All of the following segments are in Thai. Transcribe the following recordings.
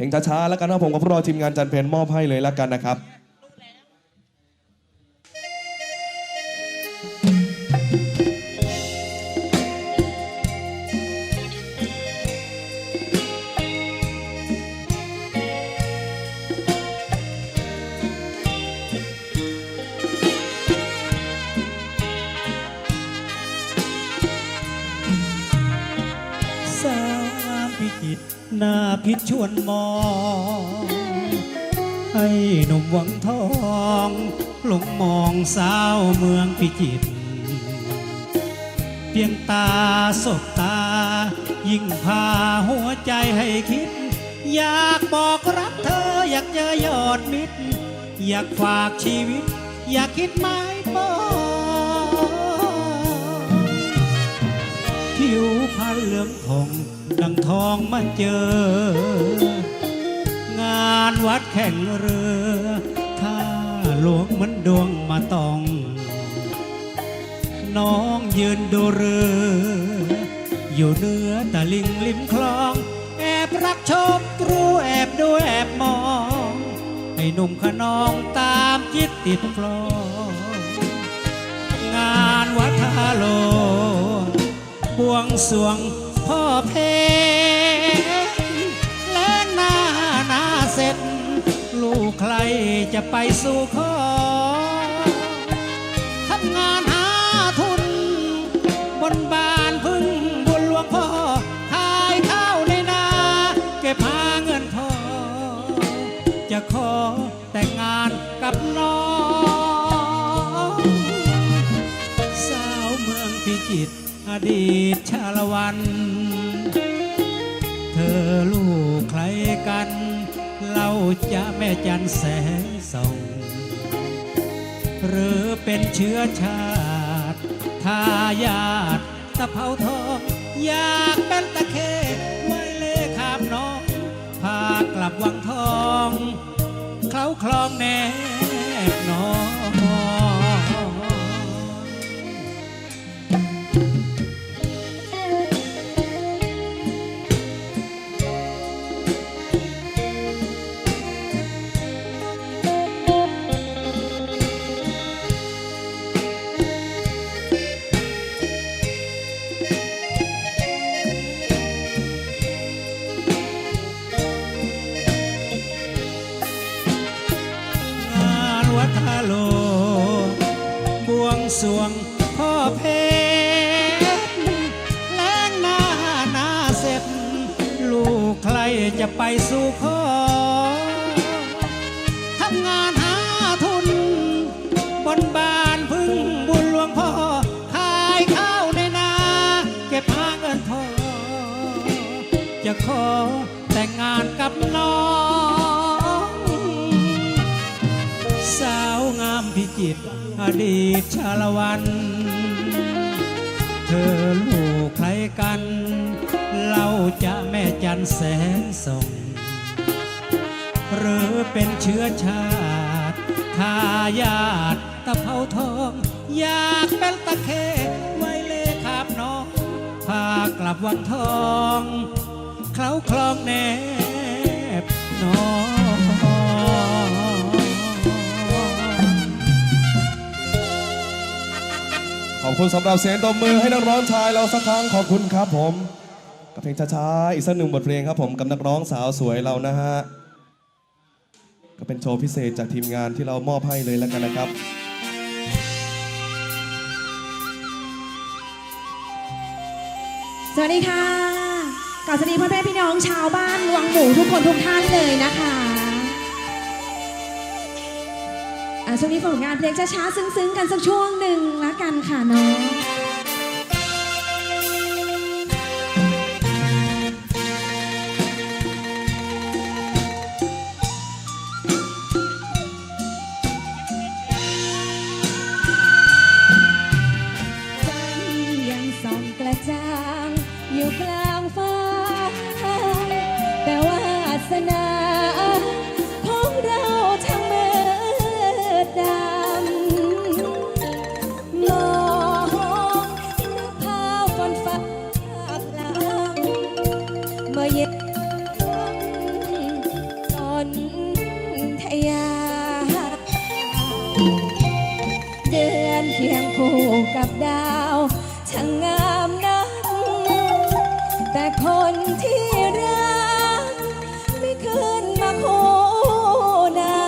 เพลงช้าๆแล้วกันนะผมกับพวกเราทีมงานจันเพนมอบให้เลยแล้วกันนะครับามพิจิตรหน้าพิษชวนมองให้หนุ่มหวังทองหลงมองสาวเมืองพิจิตรเพียงตาสบตา ยิ่งพาหัวใจให้คิด อยากบอกรักเธออยากเจอยอดมิตร อยากฝากชีวิต อยากคิดไม้ปองผิวพรรณเหลืองทอง ดังทองมาเจอ งานวัดแข่งเรือ ถ้าหลวงเหมันดวงมาตอง น้องยืนดูเรือ อยู่เหนือตะลิงริมคลอง แอบรักชมตรูแอบดูแอบมองให้หนุ่มขนองตามจิตติดฟลองงานวัดทาโลบวงสวง พ่อเพและหน้าหน้าเสร็จ ลูกใครจะไปสู่ขอทำงานหาทุน บนบานพึ่งบุญหลวงพ่อขายข้าวในนา เก็บหาเงินทองจะขอแต่งงานกับน้อง สาวเมืองพิจิตร อดีตชาละวัน เธอลูกใครกันเราจะแม่จันแสงส่องหรือเป็นเชื้อชาติทายาทตะเภาทองอยากเป็นตะเคไว้เล่ขามน้อง พากลับวังทอง เขาคลองแนบน้อง โล บวงสวงพ่อเพชรแล้งหน้าหน้าเสร็จ ลูกใครจะไปสู่ขอ อดีตชาละวัน เธอลูกใครกันเราจะแม่จันแสงส่องหรือเป็นเชื้อชาติทายาทตะเภาทอง อยากเป็นตะเคไว้เลขาบน้อง พากลับวังทอง เขาคลองแนบน้อง อบคุณสำหรับเสียงตบมือให้นักร้องชายเราสักครั้งขอบคุณครับผมกับเพลงช้าๆอีกสักหนึ่งบทเพลงครับผมกับนักร้องสาวสวยเรานะฮะก็เป็นโชว์พิเศษจากทีมงานที่เรามอบให้เลยแล้วกันนะครับสวัสดีค่ะกล่าวสวัสดีพ่อแม่พี่น้องชาวบ้านวังหมูทุกคนทุกท่านเลยนะคะ ช่วงนี้ผลงานเพลงช้าๆซึ้งๆ กันสักช่วงหนึ่งละกันค่ะน้อง เดือนเคียงคู่กับดาวช่างงามนัก แต่คนที่รัก ไม่ขึ้นมาคู่นา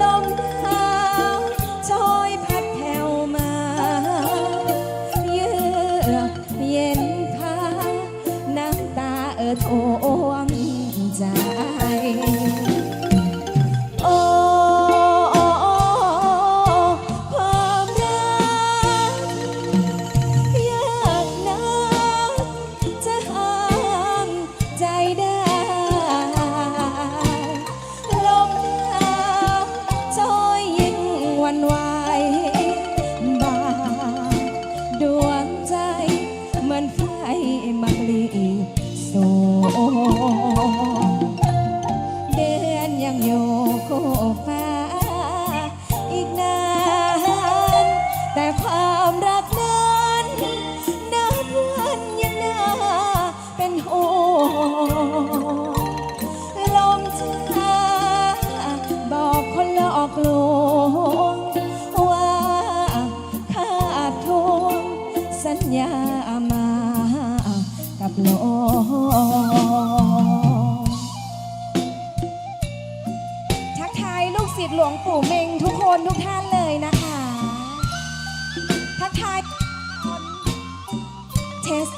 ลมหนาวโชยพัดแผ่วมา เยือกเย็นพาน้ำตาเอิดโอมงจ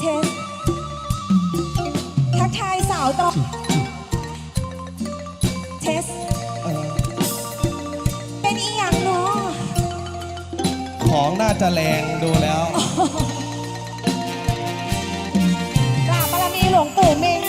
เทสเทสทักทายสาวตรงเทสเออเป็นอีหยังเนาะของน่าจะแรงดูแล้ว กราบบารมีหลวงปู่เมง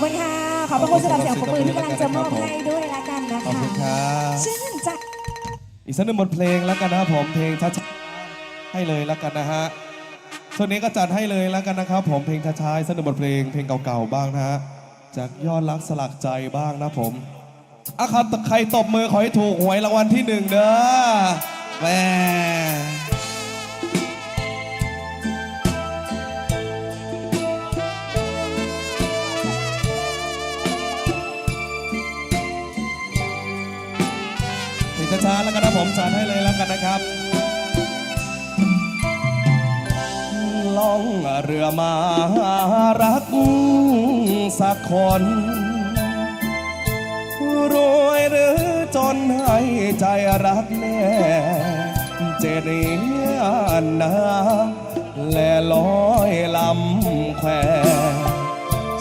อบคุณค่ะ ขอบพระคุณสำหรับเสียงปรบมือที่กำลังจะมอบให้ด้วยละกันนะขอบคะคุณครับชื่นใจ อีกสักหนึ่งบทเพลงแล้วกันนะครับผมเพลงช้าๆให้เลยแล้วกันนะฮะส่วนนี้ก็จัดให้เลยแล้วกันนะครับผมเพลงช้าๆอีกสักหนึ่งบทเพลงเพลงเก่าๆบ้างนะฮะจากยอดรักสลักใจบ้างนะผมอะครับใครตบมือขอให้ถูกหวยรางวัลที่หนึ่งเด้อแหม แล้วกันนะผมจัดให้เลยแล้วกันนะครับล่องเรือมารักสักคนรวยหรือจนให้ใจรักแน่เจดียนาแลลอยลำแคว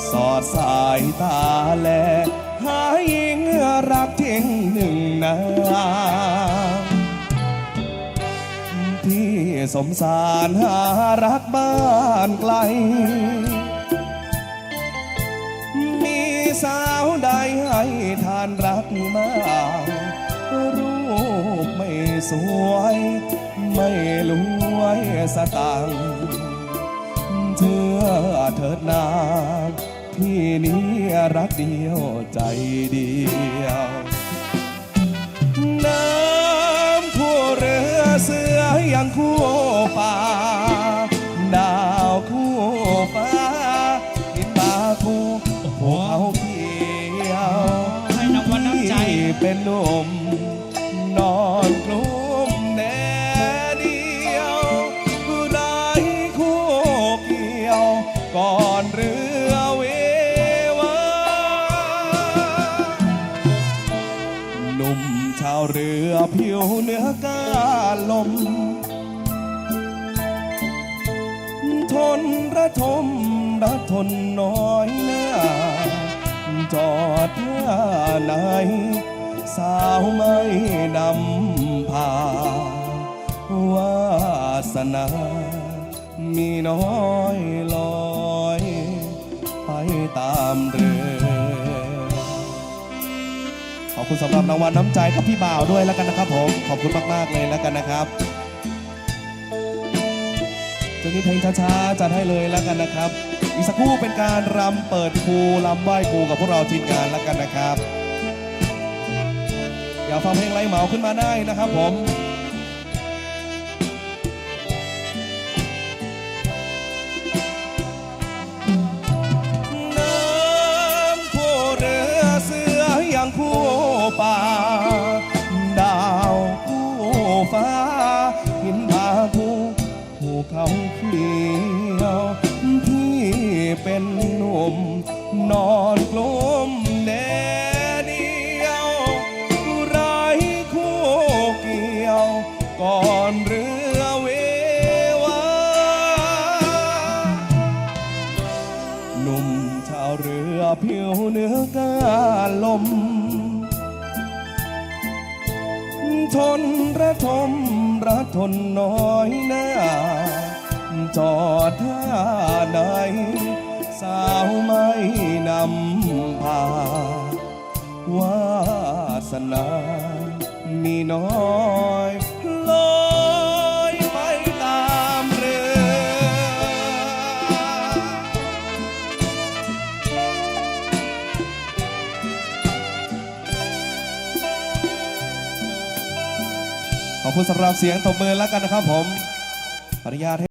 สอดสายตาแลหายิงรักทิ้งหนึ่งนา สมสารหารักบ้านไกล มีสาวใดให้ทานรักมางรูปไม่สวย ไม่รวยสตังเชื่อเถิดนางพี่นี้รักเดียวใจเดียวน้ำคู่เรือ เสือยังคู่ป่า ดาวคู่ฟ้าดินบาคู่ภูเขาเขียวให้รางวัลน้ำใจที่เป็นหนุ่ม ทมระทนน้อยหน้า จอดท่าไหน สาวไม่นำพาวาสนา มีน้อยลอย ไปตามเรือขอบคุณสำหรับรางวัลน้ำใจกับพี่บ่าวด้วยแล้วกันนะครับผม ขอบคุณมาก ๆ เลยแล้วกันนะครับ จะนี้เพลงช้าๆจัดให้เลยแล้วกันนะครับ อีกสักครู่เป็นการรำเปิดครูรำไหว้ครูกับพวกเราทีมงานแล้วกันนะครับอย่าฟังเพลงไรเหมาขึ้นมาได้นะครับผม เขาเขียวที่เป็นหนุ่ม นอนกลมแดดเดียวไรคู่เกี่ยว ก่อนเรือเววาหนุ่มชาวเรือผิวเนื้อกาลมทนระทมระทนน้อยหน้า จอดท่าใดสาวไม่นำพาวาสนามีน้อยลอยไปตามเรือขอบคุณสำหรับเสียงตบมือแล้วกันนะครับผมอนุญาตให้